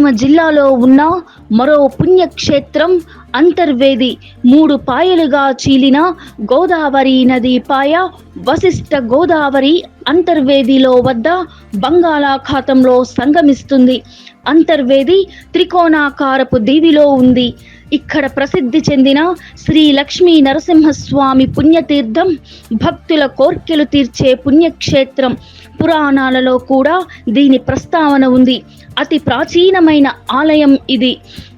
కోనసీమ జిల్లాలో ఉన్న మరో పుణ్యక్షేత్రం అంతర్వేది. మూడు పాయలుగా చీలిన గోదావరి నది పాయ వశిష్ట గోదావరి అంతర్వేదిలో వద్ద బంగాళాఖాతంలో సంగమిస్తుంది. అంతర్వేది త్రికోణాకారపు దీవిలో ఉంది. ఇక్కడ ప్రసిద్ధి చెందిన శ్రీ లక్ష్మీ నరసింహస్వామి పుణ్యతీర్థం భక్తుల కోర్కెలు తీర్చే పుణ్యక్షేత్రం పురాణాలలో కూడా దీని ప్రస్తావన ఉంది. అతి ప్రాచీనమైన ఆలయం ఇది.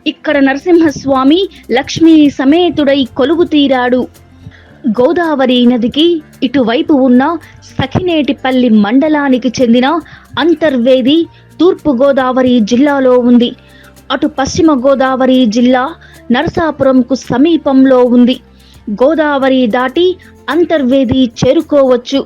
ఇక్కడ నరసింహస్వామి లక్ష్మీ సమేతుడై కొలువు తీరాడు. గోదావరి నదికి ఇటువైపు ఉన్న సఖినేటిపల్లి మండలానికి చెందిన అంతర్వేది తూర్పు గోదావరి జిల్లాలో ఉంది. అటు పశ్చిమ గోదావరి జిల్లా నరసాపురంకు సమీపంలో ఉంది. గోదావరి దాటి అంతర్వేది చేరుకోవచ్చు.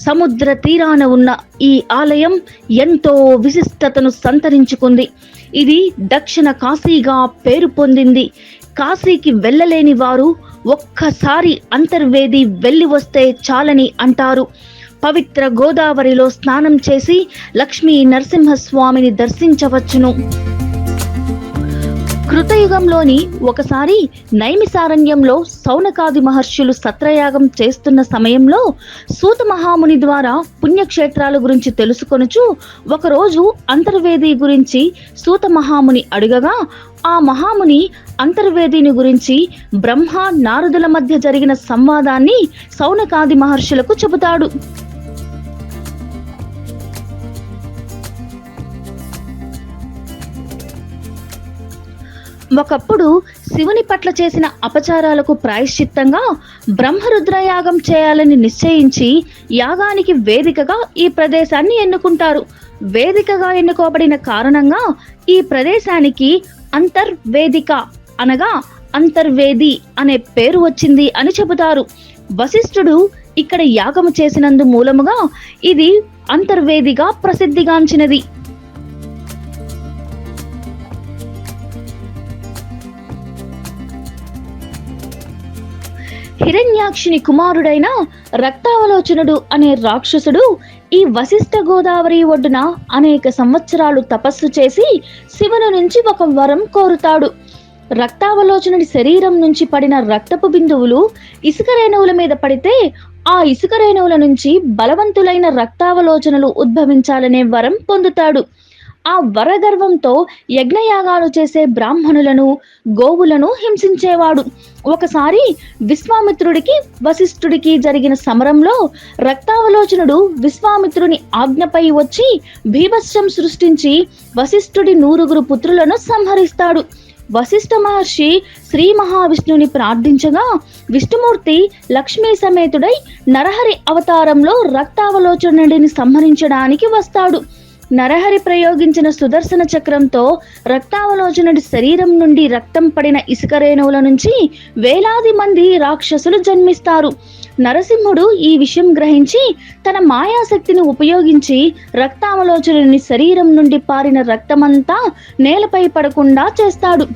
సముద్ర తీరాన ఉన్న ఈ ఆలయం ఎంతో విశిష్టతను సంతరించుకుంది. ఇది దక్షిణ కాశీగా పేరు పొందింది. కాశీకి వెళ్ళలేని వారు ఒక్కసారి అంతర్వేది వెళ్ళి వస్తే చాలని అంటారు. పవిత్ర గోదావరిలో స్నానం చేసి లక్ష్మీ నరసింహస్వామిని దర్శించవచ్చును. కృతయుగంలోని ఒకసారి నైమిసారణ్యంలో సౌనకాది మహర్షులు సత్రయాగం చేస్తున్న సమయంలో సూత మహాముని ద్వారా పుణ్యక్షేత్రాల గురించి తెలుసుకొనుచు ఒకరోజు అంతర్వేది గురించి సూత మహాముని అడుగగా ఆ మహాముని అంతర్వేదిని గురించి బ్రహ్మ నారదుల మధ్య జరిగిన సంవాదాన్ని సౌనకాది మహర్షులకు చెబుతాడు. ఒకప్పుడు శివుని పట్ల చేసిన అపచారాలకు ప్రాయశ్చిత్తంగా బ్రహ్మరుద్రయాగం చేయాలని నిశ్చయించి యాగానికి వేదికగా ఈ ప్రదేశాన్ని ఎన్నుకుంటారు. వేదికగా ఎన్నుకోబడిన కారణంగా ఈ ప్రదేశానికి అంతర్వేదిక అనగా అంతర్వేది అనే పేరు వచ్చింది అని చెబుతారు. వశిష్ఠుడు ఇక్కడ యాగము చేసినందు మూలముగా ఇది అంతర్వేదిగా ప్రసిద్ధిగాంచినది. హిరణ్యాక్షిని కుమారుడైన రక్తావలోచనుడు అనే రాక్షసుడు ఈ వశిష్ఠ గోదావరి ఒడ్డున అనేక సంవత్సరాలు తపస్సు చేసి శివుని నుంచి ఒక వరం కోరుతాడు. రక్తావలోచనుడి శరీరం నుంచి పడిన రక్తపు బిందువులు ఇసుక రేణువుల మీద పడితే ఆ ఇసుక రేణువుల నుంచి బలవంతులైన రక్తావలోచనలు ఉద్భవించాలనే వరం పొందుతాడు. ఆ వరగర్వంతో యజ్ఞయాగాలు చేసే బ్రాహ్మణులను గోవులను హింసించేవాడు. ఒకసారి విశ్వామిత్రుడికి వశిష్ఠుడికి జరిగిన సమరంలో రక్తావలోచనుడు విశ్వామిత్రుని ఆజ్ఞపై వచ్చి భీభత్సం సృష్టించి వశిష్ఠుడి నూరుగురు పుత్రులను సంహరిస్తాడు. వశిష్ఠ మహర్షి శ్రీ మహావిష్ణుని ప్రార్థించగా విష్ణుమూర్తి లక్ష్మీ సమేతుడై నరహరి అవతారంలో రక్తావలోచనుడిని సంహరించడానికి వస్తాడు. నరహరి ప్రయోగించిన సుదర్శన చక్రంతో రక్తావలోచనుడి శరీరం నుండి రక్తం పడిన ఇసుక రేణువుల నుంచి వేలాది మంది రాక్షసులు జన్మిస్తారు. నరసింహుడు ఈ విషయం గ్రహించి తన మాయాశక్తిని ఉపయోగించి రక్తావలోచనుడిని శరీరం నుండి పారిన రక్తమంతా నేలపై పడకుండా చేస్తాడు.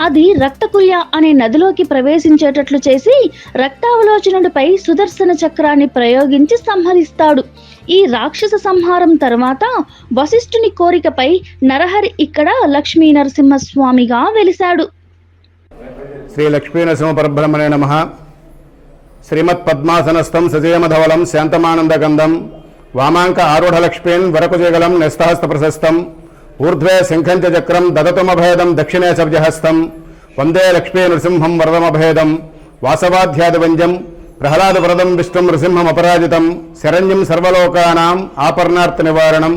అది రక్తకుల్య అనే నదిలోకి ప్రవేశించేటట్లు చేసి రక్తావలోచనుడిపై సుదర్శన చక్రాన్ని ప్రయోగించి సంహరిస్తాడు. ఈ రాక్షస సంహారం తర్వాత వశిష్ఠుని కోరికపై నరహరి ఇక్కడ లక్ష్మీ నరసింహస్వామిగా వెలిశాడు. శ్రీ లక్ష్మీ నరసింహ పరబ్రహ్మణే నమ. శ్రీమత్ పద్మాసనస్థం సజయమధవలం శాంతమానందగంధం వామాంక ఆరూఢలక్ష్మీన్ వరకుజగలం నిస్తహస్త ప్రశస్తం ఊర్ధ్వే శంఖంచ చక్రం దదతుమభేదం దక్షిణే సబ్జహస్తం వందే లక్ష్మీ నృసింహం వరదమభేదం వాసవాధ్యాదివంజం ప్రహ్లాదవరదం విష్ణుం నృసింహం అపరాజితం శరణ్యం సర్వలోకానాం ఆపర్ణార్థ నివారణం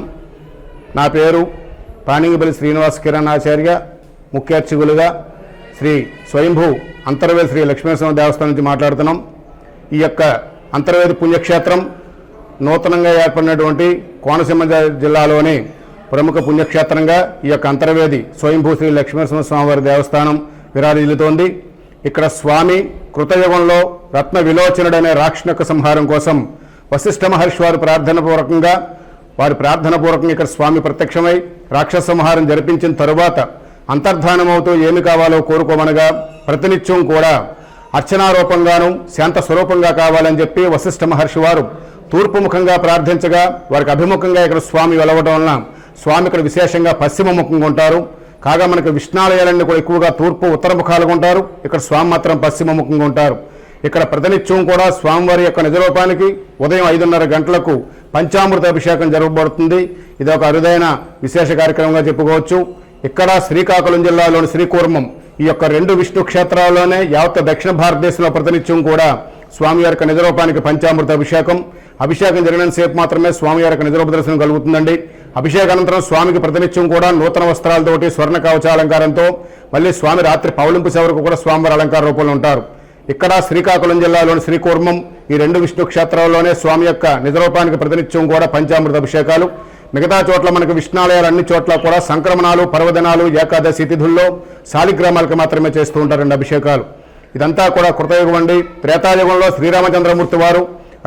నా పేరు పాణింగిపల్లి శ్రీనివాస్ కిరణ్ ఆచార్య ముఖ్యార్చకులుగా శ్రీ స్వయంభూ అంతర్వేద శ్రీ లక్ష్మీనరసింహ దేవస్థానం నుంచి మాట్లాడుతున్నాం. ఈ యొక్క అంతర్వేద పుణ్యక్షేత్రం నూతనంగా ఏర్పడినటువంటి కోనసీమ జిల్లాలోని ప్రముఖ పుణ్యక్షేత్రంగా ఈ యొక్క అంతర్వేది స్వయంభూ శ్రీ లక్ష్మీనరసింహ స్వామివారి దేవస్థానం విరాజిల్లుతోంది ఇక్కడ స్వామి కృతయుగంలో రత్న విలోచనుడనే రాక్షణక సంహారం కోసం వశిష్ఠ మహర్షి వారు ప్రార్థన పూర్వకంగా వారి ప్రార్థన పూర్వకంగా ఇక్కడ స్వామి ప్రత్యక్షమై రాక్షస సంహారం జరిపించిన తరువాత అంతర్ధానమవుతూ ఏమి కావాలో కోరుకోమనగా ప్రతినిత్యం కూడా అర్చనారూపంగాను శాంత స్వరూపంగా కావాలని చెప్పి వశిష్ఠ మహర్షి వారు తూర్పు ముఖంగా ప్రార్థించగా వారికి అభిముఖంగా ఇక్కడ స్వామి వెలవడం వలన స్వామి ఇక్కడ విశేషంగా పశ్చిమముఖంగా ఉంటారు. కాగా మనకు విష్ణాలయాలన్నీ కూడా ఎక్కువగా తూర్పు ఉత్తర ముఖాలుగా ఉంటారు. ఇక్కడ స్వామి మాత్రం పశ్చిమ ముఖంగా ఉంటారు. ఇక్కడ ప్రతినిత్యం కూడా స్వామివారి యొక్క నిజరూపానికి ఉదయం ఐదున్నర గంటలకు పంచామృత అభిషేకం జరగబడుతుంది. ఇది ఒక అరుదైన విశేష కార్యక్రమంగా చెప్పుకోవచ్చు. ఇక్కడ శ్రీకాకుళం జిల్లాలోని శ్రీకూర్మం ఈ యొక్క రెండు విష్ణు క్షేత్రాల్లోనే యావత్ దక్షిణ భారతదేశంలో ప్రతినిత్యం కూడా స్వామి యొక్క నిజరూపానికి పంచామృత అభిషేకం. అభిషేకం జరిగిన సేపు మాత్రమే స్వామి యొక్క నిజరూప దర్శనం కలుగుతుందండి. అభిషేకానంతరం స్వామికి ప్రతినిత్యం కూడా నూతన వస్త్రాలతోటి స్వర్ణ కవచ అలంకారంతో మళ్ళీ స్వామి రాత్రి పౌలింపు సేవకు కూడా స్వామివారి అలంకార రూపంలో ఉంటారు. ఇక్కడ శ్రీకాకుళం జిల్లాలోని శ్రీకూర్మం ఈ రెండు విష్ణు క్షేత్రాల్లోనే స్వామి యొక్క నిజరూపానికి ప్రతినిత్యం కూడా పంచామృత అభిషేకాలు. మిగతా చోట్ల మనకు విష్ణాలయాలు అన్ని చోట్ల కూడా సంక్రమణాలు పర్వదినాలు ఏకాదశి తిథుల్లో శాలిగ్రామాలకు మాత్రమే చేస్తూ ఉంటారండి అభిషేకాలు. ఇదంతా కూడా కృతయుగం అండి. త్రేతాయుగంలో శ్రీరామచంద్రమూర్తి వారు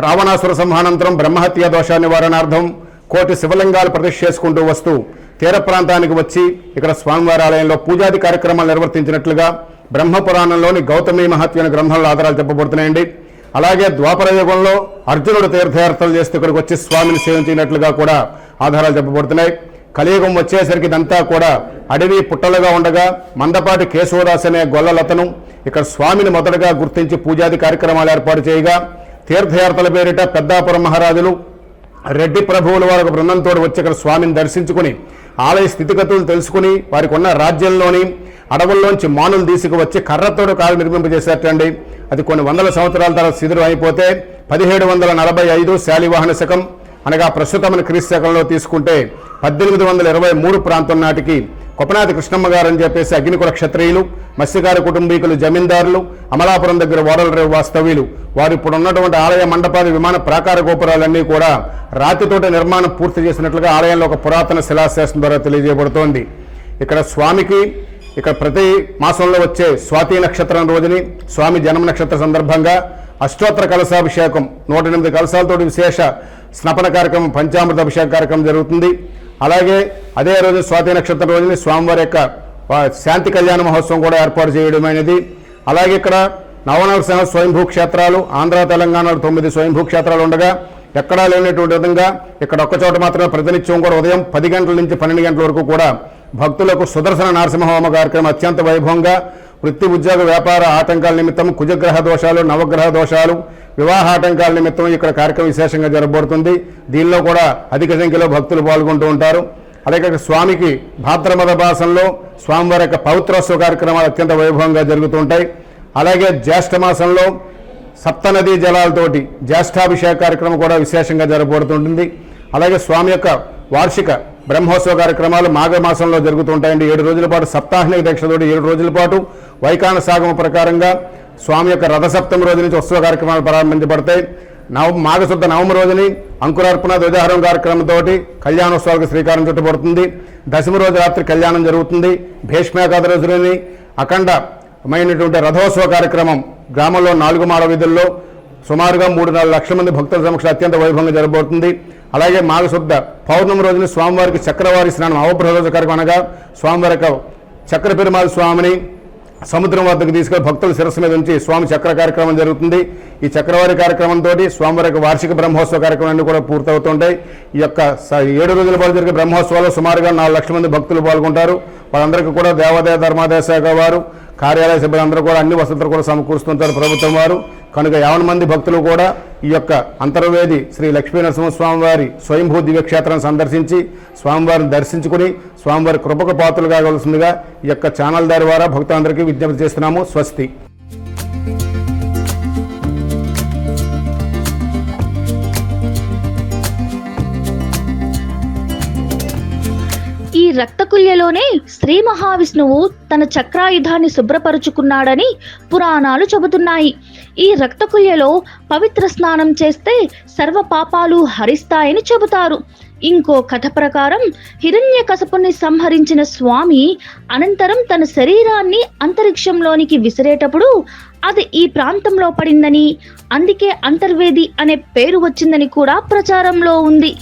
రావణాసుర సంహానంతరం బ్రహ్మహత్య దోష నివారణార్థం కోటి శివలింగాలు ప్రతిష్ఠ చేసుకుంటూ వస్తూ తీర ప్రాంతానికి వచ్చి ఇక్కడ స్వామివారి ఆలయంలో పూజాది కార్యక్రమాలు నిర్వర్తించినట్లుగా బ్రహ్మ పురాణంలోని గౌతమి మహత్య గ్రంథాల గ్రంథంలో ఆధారాలు చెప్పబడుతున్నాయండి. అలాగే ద్వాపర యుగంలో అర్జునుడు తీర్థయాత్రలు చేస్తూ ఇక్కడికి వచ్చి స్వామిని సేవించినట్లుగా కూడా ఆధారాలు చెప్పబడుతున్నాయి. కలియుగం వచ్చేసరికి ఇదంతా కూడా అడవి పుట్టలుగా ఉండగా మందపాటి కేశవదాస్ అనే గొల్లలతను ఇక్కడ స్వామిని మొదటగా గుర్తించి పూజాది కార్యక్రమాలు ఏర్పాటు చేయగా తీర్థయాత్రల పేరిట పెద్దాపురం మహారాజులు రెడ్డి ప్రభువుల వారు ఒక బృందంతో వచ్చి ఇక్కడ స్వామిని దర్శించుకుని ఆలయ స్థితిగతులు తెలుసుకుని వారికి ఉన్న రాజ్యంలోని అడవుల్లోంచి మానులు తీసుకువచ్చి కర్రతోడు కాలు నిర్మింపజేసేటండి. అది కొన్ని వందల సంవత్సరాల తర్వాత శిథిరం అయిపోతే పదిహేడు వందల నలభై ఐదు శాలివాహన శకం అనగా ప్రస్తుతం క్రీస్తు తీసుకుంటే పద్దెనిమిది వందల ఇరవై మూడు ప్రాంతం నాటికి కొపనాథి కృష్ణమ్మ గారు అని చెప్పేసి అగ్నికుల క్షత్రియులు మత్స్యకార కుటుంబీకులు జమీందారులు అమలాపురం దగ్గర ఓడల వాస్తవ్యులు వారు ఇప్పుడు ఉన్నటువంటి ఆలయ మండపాది విమాన ప్రాకార గోపురాలన్నీ కూడా రాతితోటి నిర్మాణం పూర్తి చేసినట్లుగా ఆలయంలో ఒక పురాతన శిలాశాసనం ద్వారా తెలియజేయబడుతోంది. ఇక్కడ స్వామికి ఇక్కడ ప్రతి మాసంలో వచ్చే స్వాతి నక్షత్రం రోజుని స్వామి జన్మ నక్షత్ర సందర్భంగా అష్టోత్తర కలశాభిషేకం నూట ఎనిమిది కలశాలతోటి విశేష స్నపన కార్యక్రమం పంచామృత అభిషేక కార్యక్రమం జరుగుతుంది. అలాగే అదే రోజు స్వాతి నక్షత్రం రోజుని స్వామివారి యొక్క శాంతి కళ్యాణ మహోత్సవం కూడా ఏర్పాటు చేయడమైనది. అలాగే ఇక్కడ నవనరసింహ స్వయంభూ క్షేత్రాలు ఆంధ్ర తెలంగాణలో తొమ్మిది స్వయంభూ క్షేత్రాలు ఉండగా ఎక్కడా లేనటువంటి విధంగా ఇక్కడ ఒక్క చోట మాత్రమే ప్రతినిత్యం కూడా ఉదయం పది గంటల నుంచి పన్నెండు గంటల వరకు కూడా భక్తులకు సుదర్శన నరసింహహోమ కార్యక్రమం అత్యంత వైభవంగా వృత్తి ఉద్యోగ వ్యాపార ఆటంకాల నిమిత్తం కుజగ్రహ దోషాలు నవగ్రహ దోషాలు వివాహ ఆటంకాల నిమిత్తం ఇక్కడ కార్యక్రమం విశేషంగా జరగబడుతుంది. దీనిలో కూడా అధిక సంఖ్యలో భక్తులు పాల్గొంటూ ఉంటారు. అలాగే ఇక్కడ స్వామికి భాద్రమద మాసంలో స్వామివారి యొక్క పవిత్రోత్సవ కార్యక్రమాలు అత్యంత వైభవంగా జరుగుతుంటాయి అలాగే జ్యేష్ఠ మాసంలో సప్తనదీ జలాలతోటి జ్యేష్ఠాభిషేక కార్యక్రమం కూడా విశేషంగా జరగబడుతుంటుంది అలాగే స్వామి యొక్క వార్షిక బ్రహ్మోత్సవ కార్యక్రమాలు మాఘ మాసంలో జరుగుతుంటాయండి ఏడు రోజుల పాటు సప్తాహనిక దీక్షతోటి ఏడు రోజుల పాటు వైకాన సాగమ ప్రకారంగా స్వామి యొక్క రథసప్తమి రోజు నుంచి ఉత్సవ కార్యక్రమాలు ప్రారంభించబడతాయి. నవ మాఘశుద్ధ నవమి రోజుని అంకురార్పణ ధ్వజాహారం కార్యక్రమంతో కళ్యాణోత్సవాలకు శ్రీకారం చుట్టబడుతుంది. దశమి రోజు రాత్రి కళ్యాణం జరుగుతుంది. భీష్మేకాద రోజులని అఖండమైనటువంటి రథోత్సవ కార్యక్రమం గ్రామంలో నాలుగు మాడ వీధుల్లో సుమారుగా మూడు నాలుగు లక్షల మంది భక్తుల సమక్ష అత్యంత వైభవంగా జరగబోతుంది. అలాగే మాఘశుద్ధ పౌర్ణమి రోజున స్వామివారికి చక్రవారి స్నానం అవప్రదోష అనగా స్వామివారి యొక్క చక్ర పెరుమాల స్వామిని సముద్రం వద్దకు తీసుకెళ్ళి భక్తుల శిరస్సు మీద ఉంచి స్వామి చక్ర కార్యక్రమం జరుగుతుంది. ఈ చక్రవారి కార్యక్రమంతో స్వామివారి యొక్క వార్షిక బ్రహ్మోత్సవ కార్యక్రమాన్ని కూడా పూర్తవుతుంటాయి. ఈ యొక్క స- ఏడు రోజుల పాటు జరిగే బ్రహ్మోత్సవాల్లో సుమారుగా నాలుగు లక్షల మంది భక్తులు పాల్గొంటారు. వాళ్ళందరికీ కూడా దేవాదాయ ధర్మాదాయ శాఖ వారు కార్యాలయ సభ్యులందరూ కూడా అన్ని వసతులు కూడా సమకూరుస్తుంటారు ప్రభుత్వం వారు. కనుక యావన మంది భక్తులు కూడా ఈ యొక్క అంతర్వేది శ్రీ లక్ష్మీ నరసింహస్వామి వారి స్వయంభూ దివ్యక్షేత్రాన్ని సందర్శించి స్వామివారిని దర్శించుకుని స్వామివారి కృపక పాత్రలు కాగలసిందిగా ఈ యొక్క ఛానల్ ద్వారా భక్తులందరికీ విజ్ఞప్తి చేస్తున్నాము. స్వస్తి. రక్తకుల్యలోనే శ్రీ మహావిష్ణువు తన చక్రాయుధాన్ని శుభ్రపరుచుకున్నాడని పురాణాలు చెబుతున్నాయి. ఈ రక్తకుల్యలో పవిత్ర స్నానం చేస్తే సర్వ పాపాలు హరిస్తాయని చెబుతారు. ఇంకో కథ ప్రకారం హిరణ్యకశపుని సంహరించిన స్వామి అనంతరం తన శరీరాన్ని అంతరిక్షంలోనికి విసిరేటప్పుడు అది ఈ ప్రాంతంలో పడిందని అందుకే అంతర్వేది అనే పేరు వచ్చిందని కూడా ప్రచారంలో ఉంది.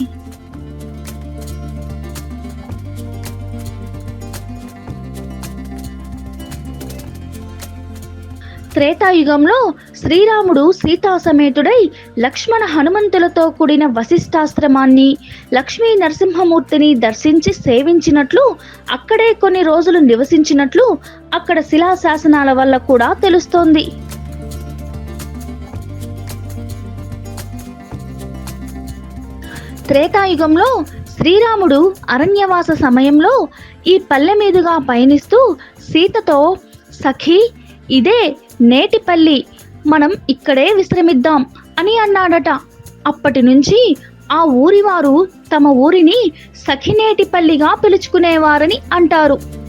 త్రేతాయుగంలో శ్రీరాముడు సీతాసమేతుడై లక్ష్మణ హనుమంతులతో కూడిన వశిష్ఠాశ్రమాన్ని లక్ష్మీ నరసింహమూర్తిని దర్శించి సేవించినట్లు అక్కడే కొన్ని రోజులు నివసించినట్లు అక్కడ శిలాశాసనాల వల్ల కూడా తెలుస్తోంది. త్రేతాయుగంలో శ్రీరాముడు అరణ్యవాస సమయంలో ఈ పల్లె మీదుగా పయనిస్తూ సీతతో సఖి ఇదే నేటిపల్లి. మనం ఇక్కడే విశ్రమిద్దాం అని అన్నాడట. అప్పటి నుంచి ఆ ఊరి వారు తమ ఊరిని సఖినేటిపల్లిగా పిలుచుకునేవారని అంటారు.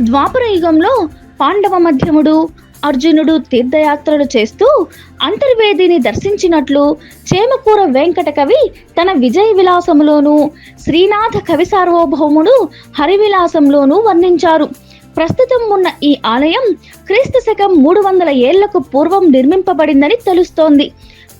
ద్వాపర యుగంలో పాండవ మధ్యముడు అర్జునుడు తీర్థయాత్రలు చేస్తూ అంతర్వేదిని దర్శించినట్లు చేమకూర వెంకట కవి తన విజయ విలాసములోను శ్రీనాథ కవి సార్వభౌముడు హరివిలాసంలోనూ వర్ణించారు. ప్రస్తుతం ఉన్న ఈ ఆలయం క్రీస్తు శకం మూడు వందల ఏళ్ళకు పూర్వం నిర్మింపబడిందని తెలుస్తోంది.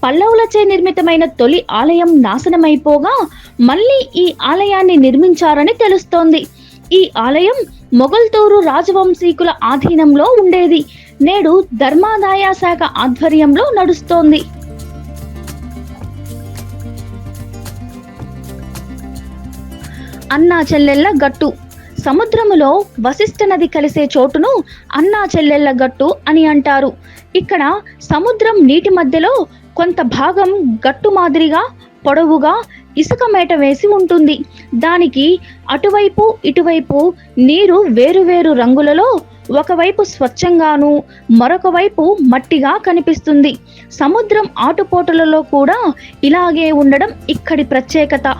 పల్లవులచే నిర్మితమైన తొలి ఆలయం నాశనమైపోగా మళ్ళీ ఈ ఆలయాన్ని నిర్మించారని తెలుస్తోంది. ఈ ఆలయం మొగల్తూరు రాజవంశీకుల ఆధీనంలో ఉండేది. నేడు ధర్మాదాయ శాఖ ఆధ్వర్యంలో నడుస్తోంది. అన్నా చెల్లెళ్ళ గట్టు. సముద్రములో వశిష్ఠ నది కలిసే చోటును అన్నా చెల్లెళ్ళ గట్టు అని అంటారు. ఇక్కడ సముద్రం నీటి మధ్యలో కొంత భాగం గట్టు మాదిరిగా పొడవుగా ఇసుక మేట వేసి ఉంటుంది. దానికి అటువైపు ఇటువైపు నీరు వేరువేరు రంగులలో ఒకవైపు స్వచ్ఛంగాను మరొక వైపు మట్టిగా కనిపిస్తుంది. సముద్రం ఆటుపోటులలో కూడా ఇలాగే ఉండడం ఇక్కడి ప్రత్యేకత.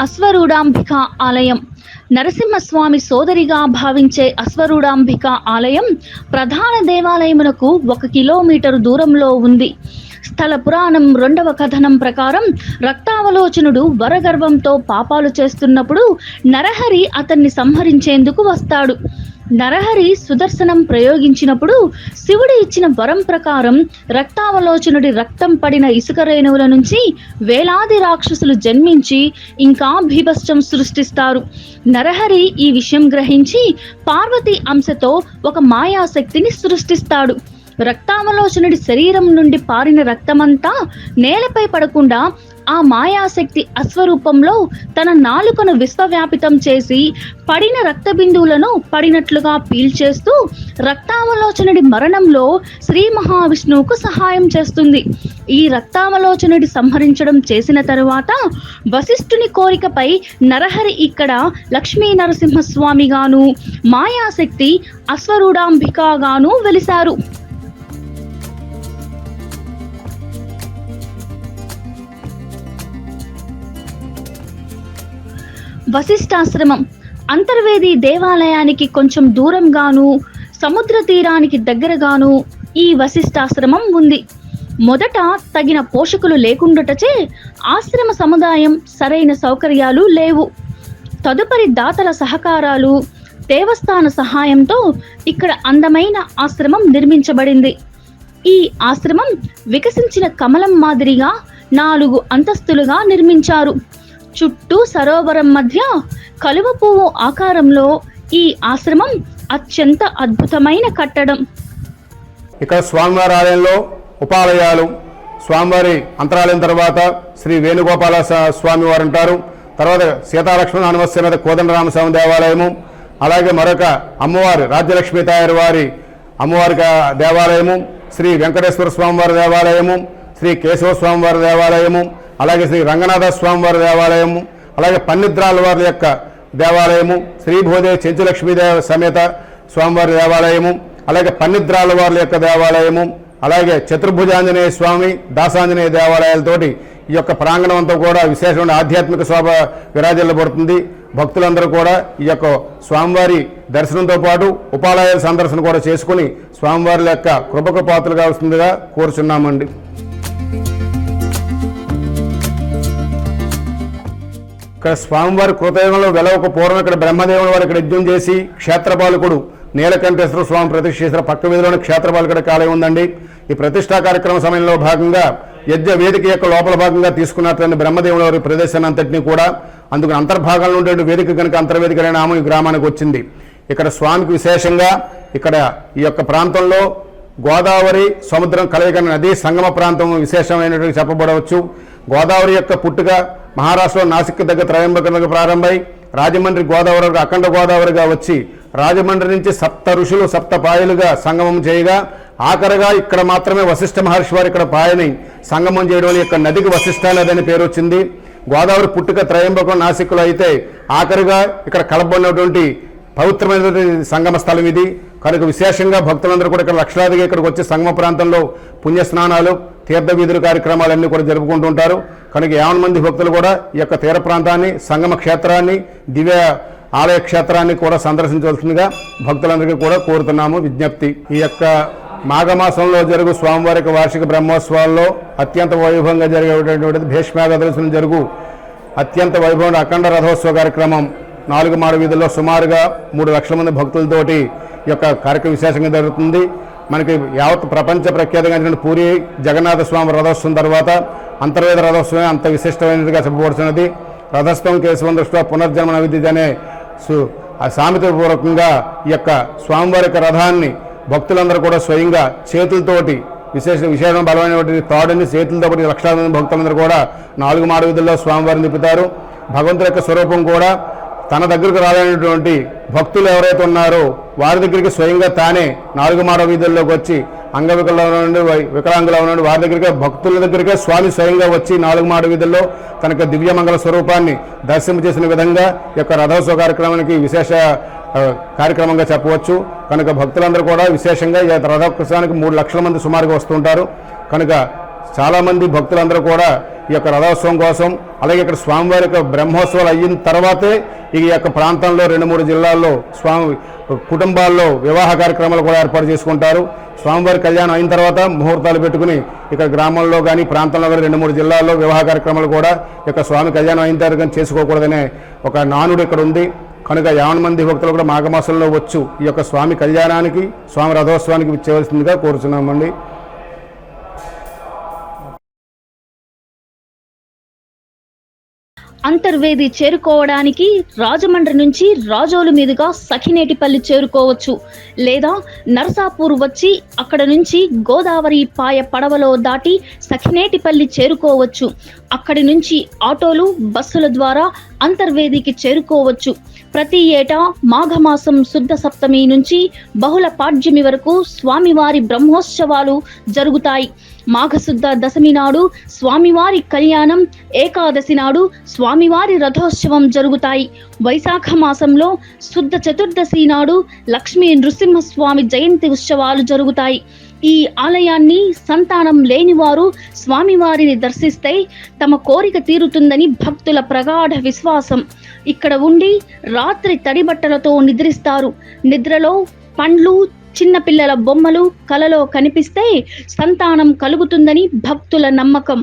అశ్వరూఢాంబిక ఆలయం. నరసింహస్వామి సోదరిగా భావించే అశ్వరూఢాంబిక ఆలయం ప్రధాన దేవాలయమునకు ఒక కిలోమీటరు దూరంలో ఉంది. స్థల పురాణం రెండవ కథనం ప్రకారం రక్తావలోచనుడు వరగర్వంతో పాపాలు చేస్తున్నప్పుడు నరహరి అతన్ని సంహరించేందుకు వస్తాడు. నరహరి సుదర్శనం ప్రయోగించినప్పుడు శివుడు ఇచ్చిన వరం ప్రకారం రక్తావలోచనుడి రక్తం పడిన ఇసుక రేణువుల నుంచి వేలాది రాక్షసులు జన్మించి ఇంకా భీభత్సం సృష్టిస్తారు. నరహరి ఈ విషయం గ్రహించి పార్వతి అంశతో ఒక మాయాశక్తిని సృష్టిస్తాడు. రక్తావలోచనుడి శరీరం నుండి పారిన రక్తమంతా నేలపై పడకుండా ఆ మాయాశక్తి అశ్వరూపంలో తన నాలుకను విశ్వవ్యాపితం చేసి పడిన రక్త బిందువులను పడినట్లుగా పీల్చేస్తూ రక్తావలోచనుడి మరణంలో శ్రీ మహావిష్ణువుకు సహాయం చేస్తుంది. ఈ రక్తావలోచనుడి సంహరించడం చేసిన తరువాత వశిష్ఠుని కోరికపై నరహరి ఇక్కడ లక్ష్మీ నరసింహస్వామిగాను మాయాశక్తి అశ్వరూఢాంబికగాను వెలిశారు. వశిష్ఠాశ్రమం. అంతర్వేది దేవాలయానికి కొంచెం దూరంగాను సముద్ర తీరానికి దగ్గరగాను ఈ వశిష్ఠాశ్రమం ఉంది. మొదట తగిన పోషకులు లేకుండుటచే ఆశ్రమ సముదాయం సరైన సౌకర్యాలు లేవు. తదుపరి దాతల సహకారాలు దేవస్థాన సహాయంతో ఇక్కడ అందమైన ఆశ్రమం నిర్మించబడింది. ఈ ఆశ్రమం వికసించిన కమలం మాదిరిగా నాలుగు అంతస్తులుగా నిర్మించారు. చుట్టూ సరోవరం మధ్య కలువ పువ్వు ఆకారంలో ఈ ఆశ్రమం అత్యంత అద్భుతమైన కట్టడం. ఇక్కడ స్వామివారి ఆలయంలో ఉపాలయాలు స్వామివారి అంతరాలయం తర్వాత శ్రీ వేణుగోపాల స్వామివారు స్వామి వారు ఉంటారు తర్వాత సీతాలక్ష్మణ హనుమస్యమేత కోదండరామస్వామి దేవాలయము అలాగే మరొక అమ్మవారి రాజ్యలక్ష్మి తాయారు వారి అమ్మవారి దేవాలయము శ్రీ వెంకటేశ్వర స్వామివారి దేవాలయము శ్రీ కేశవ స్వామివారి దేవాలయము అలాగే శ్రీ రంగనాథ స్వామివారి దేవాలయము అలాగే పన్నిద్రాల వారి యొక్క దేవాలయము శ్రీ భూదే చెంచులక్ష్మీ దేవ సమేత స్వామివారి దేవాలయము అలాగే పన్నిద్రాల వారి యొక్క దేవాలయము అలాగే చతుర్భుజాంజనేయ స్వామి దాసాంజనేయ దేవాలయాలతోటి ఈ యొక్క ప్రాంగణం అంతా కూడా విశేషమైన ఆధ్యాత్మిక శోభ విరాజిల్లబడుతుంది భక్తులందరూ కూడా ఈ యొక్క స్వామివారి దర్శనంతో పాటు ఉపాలయాల సందర్శన కూడా చేసుకుని స్వామివారి యొక్క కృపకు పాత్రలు కావాల్సిందిగా కోరుచున్నామండి. ఇక్కడ స్వామివారి కృతయుగంలో వెలవక పూర్వం ఇక్కడ బ్రహ్మదేవుని వారు ఇక్కడ యజ్ఞం చేసి క్షేత్రపాలకుడు నీలకంఠేశ్వర స్వామి ప్రతిష్ఠ చేసిన పక్క వీధిలోని క్షేత్రపాలకుడి కాలయం ఉందండి. ఈ ప్రతిష్టా కార్యక్రమ సమయంలో భాగంగా యజ్ఞ వేదిక యొక్క లోపల భాగంగా తీసుకున్నటువంటి బ్రహ్మదేవుని వారి ప్రదేశాన్ని అంతటినీ కూడా అందుకు అంతర్భాగంలో ఉండే వేదిక కనుక అంతర్వేదిక అనే నామం ఈ గ్రామానికి వచ్చింది. ఇక్కడ స్వామికి విశేషంగా ఇక్కడ ఈ యొక్క ప్రాంతంలో గోదావరి సముద్రం కలయిక నది సంగమ ప్రాంతం విశేషమైనటువంటి చెప్పబడవచ్చు. గోదావరి యొక్క పుట్టుక మహారాష్ట్రలో నాసిక్ దగ్గర త్రయంబకంగా ప్రారంభమై రాజమండ్రి గోదావరి అఖండ గోదావరిగా వచ్చి రాజమండ్రి నుంచి సప్త ఋషులు సప్త పాయలుగా సంగమం చేయగా ఆఖరగా ఇక్కడ మాత్రమే వశిష్ఠ మహర్షి వారు ఇక్కడ పాయని సంగమం చేయడం వల్ల ఇక్కడ నదికి వశిష్ఠ నది పేరు వచ్చింది. గోదావరి పుట్టుక త్రయంబకం నాసిక్లో అయితే ఆఖరిగా ఇక్కడ కలబడినటువంటి పవిత్రమైనటువంటి సంగమ స్థలం ఇది. కనుక విశేషంగా భక్తులందరూ కూడా ఇక్కడ లక్షలాదిగా ఇక్కడికి వచ్చి సంగమ ప్రాంతంలో పుణ్యస్నానాలు తీర్థ వీధుల కార్యక్రమాలన్నీ కూడా జరుపుకుంటుంటారు కనుక యావన మంది భక్తులు కూడా ఈ యొక్క తీర ప్రాంతాన్ని సంగమ క్షేత్రాన్ని దివ్య ఆలయ క్షేత్రాన్ని కూడా సందర్శించవలసిందిగా భక్తులందరికీ కూడా కోరుతున్నాము. విజ్ఞప్తి. ఈ యొక్క మాఘమాసంలో జరుగు స్వామివారి వార్షిక బ్రహ్మోత్సవాల్లో అత్యంత వైభవంగా జరిగేటటువంటి భీష్మాగ దర్శనం జరుగు అత్యంత వైభవం అఖండ రథోత్సవ కార్యక్రమం నాలుగు మారు వీధుల్లో సుమారుగా మూడు లక్షల మంది భక్తులతోటి ఈ యొక్క కార్యక్రమం విశేషంగా జరుగుతుంది. మనకి యావత్ ప్రపంచ ప్రఖ్యాతంగా పూరి జగన్నాథ స్వామి రథోత్సవం తర్వాత అంతర్వేద రథోత్సవమే అంత విశిష్టమైనదిగా చెప్పబడుతున్నది. రథస్థం కేశవం దృష్ట్యా పునర్జన్మ విద్యుత్ అనే సు- సామెత సామెతపూర్వకంగా ఈ యొక్క స్వామివారి యొక్క రథాన్ని భక్తులందరూ కూడా స్వయంగా చేతులతోటి విశేష విశేషమైన బలమైనటువంటి తాడుని చేతులతో పాటు లక్షలాది మంది భక్తులందరూ కూడా నాలుగు మాడ వీధుల్లో స్వామివారిని నింపుతారు భగవంతుడి యొక్క స్వరూపం కూడా తన దగ్గరకు రాలేనటువంటి భక్తులు ఎవరైతే ఉన్నారో వారి దగ్గరికి స్వయంగా తానే నాలుగు మాడ వీధుల్లోకి వచ్చి అంగవికల నుండి వై- వికలాంగుల నుండి వారి దగ్గరికే భక్తుల దగ్గరికే స్వామి స్వయంగా వచ్చి నాలుగు మాడ వీధుల్లో తన యొక్క దివ్యమంగళ స్వరూపాన్ని దర్శనం చేసిన విధంగా ఈ యొక్క రథోత్సవ కార్యక్రమానికి విశేష కార్యక్రమంగా చెప్పవచ్చు. కనుక భక్తులందరూ కూడా విశేషంగా ఈ రథోత్సవానికి మూడు లక్షల మంది సుమారుగా వస్తుంటారు. కనుక చాలామంది భక్తులందరూ కూడా ఈ యొక్క రథోత్సవం కోసం అలాగే ఇక్కడ స్వామివారి యొక్క బ్రహ్మోత్సవాలు అయిన తర్వాతే ఈ యొక్క ప్రాంతంలో రెండు మూడు జిల్లాల్లో స్వామి కుటుంబాల్లో వివాహ కార్యక్రమాలు కూడా ఏర్పాటు చేసుకుంటారు. స్వామివారి కళ్యాణం అయిన తర్వాత ముహూర్తాలు పెట్టుకుని ఇక్కడ గ్రామంలో కానీ ప్రాంతంలో కానీ రెండు మూడు జిల్లాల్లో వివాహ కార్యక్రమాలు కూడా ఈ యొక్క స్వామి కళ్యాణం అయిన తర్వాత కానీ చేసుకోకూడదనే ఒక నానుడు ఇక్కడ ఉంది. కనుక యావన మంది భక్తులు కూడా మాఘమాసంలో వచ్చు ఈ యొక్క స్వామి కళ్యాణానికి స్వామి రథోత్సవానికి చేయవలసిందిగా కోరుచున్నామండి. అంతర్వేది చేరుకోవడానికి రాజమండ్రి నుంచి రాజోలు మీదుగా సఖినేటిపల్లి చేరుకోవచ్చు. లేదా నరసాపూర్ వచ్చి అక్కడ నుంచి గోదావరి పాయ పడవలో దాటి సఖినేటిపల్లి చేరుకోవచ్చు. అక్కడి నుంచి ఆటోలు బస్సుల ద్వారా అంతర్వేదికి చేరుకోవచ్చు. ప్రతి ఏటా మాఘమాసం శుద్ధ సప్తమి నుంచి బహుళ పాడ్యమి వరకు స్వామివారి బ్రహ్మోత్సవాలు జరుగుతాయి. మాఘశుద్ధ దశమి నాడు స్వామివారి కళ్యాణం ఏకాదశి నాడు స్వామివారి రథోత్సవం జరుగుతాయి. వైశాఖ మాసంలో శుద్ధ చతుర్దశి నాడు లక్ష్మీ నృసింహస్వామి జయంతి ఉత్సవాలు జరుగుతాయి. ఈ ఆలయాన్ని సంతానం లేనివారు స్వామివారిని దర్శిస్తే తమ కోరిక తీరుతుందని భక్తుల ప్రగాఢ విశ్వాసం. ఇక్కడ ఉండి రాత్రి తడిబట్టలతో నిద్రిస్తారు. నిద్రలో పండ్లు చిన్నపిల్లల బొమ్మలు కలలో కనిపిస్తే సంతానం కలుగుతుందని భక్తుల నమ్మకం.